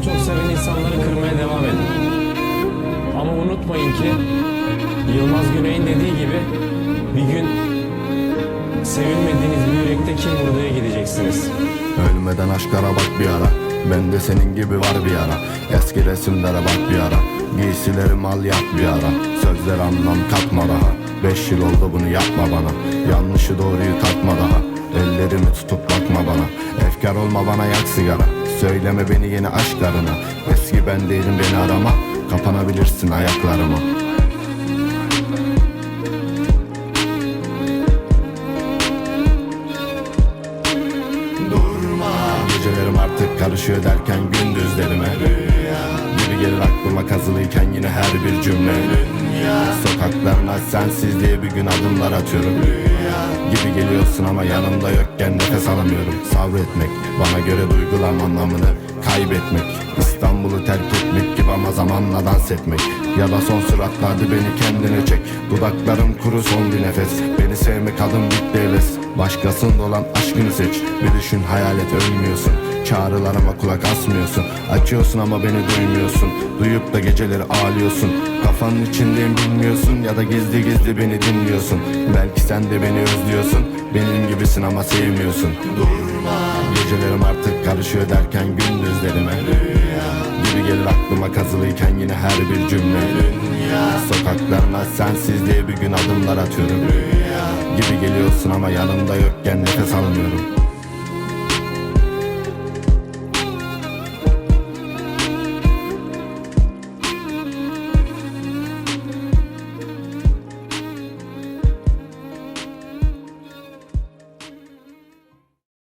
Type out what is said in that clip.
gerçekten çok seven insanları kırmaya devam edin. Ama unutmayın ki Yılmaz Güney'in dediği gibi bir gün sevilmediğiniz bir yürekte kim vurduya gideceksiniz. Ölmeden aşklara bak bir ara. Ben de senin gibi var bir ara. Eski resimlere bak bir ara. Giysilerim al yap bir ara. Sözler anlam katma daha. Beş yıl oldu bunu yapma bana. Yanlışı doğruyu tatma daha. Ellerimi tutup bakma bana. Efkar olma bana yak sigara Söyleme beni yeni aşklarına Eski ben değilim beni arama. Kapanabilirsin ayaklarıma. Durma. Gecelerim artık karışıyor derken gündüzlerime gelir aklıma kazılıyken yine her bir cümle. Sokaklarına sensiz diye bir gün adımlar atıyorum. Gibi geliyorsun ama yanımda yokken nefes alamıyorum. Sabretmek bana göre duyguların anlamını kaybetmek. İstanbul'u terk etmek gibi ama zamanla dans etmek. Ya da son süratlarda beni kendine çek. Dudaklarım kuru son bir nefes. Beni sevmek adım bitti heves. Başkasında olan aşkını seç. Bir düşün hayal et ölmüyorsun Çağrılarıma kulak asmıyorsun. Açıyorsun ama beni duymuyorsun. Duyup da geceleri ağlıyorsun. Kafanın içindeyim bilmiyorsun Ya da gizli gizli beni dinliyorsun. Belki sen de beni özlüyorsun. Benim gibisin ama sevmiyorsun. Durma Gecelerim artık karışıyor derken gündüzlerime. Gibi gelir aklıma kazılıyken yine her bir cümle. Dünya Sokaklarına sensiz diye bir gün adımlar atıyorum. Rüya Gibi geliyorsun ama yanımda yokken nefes almıyorum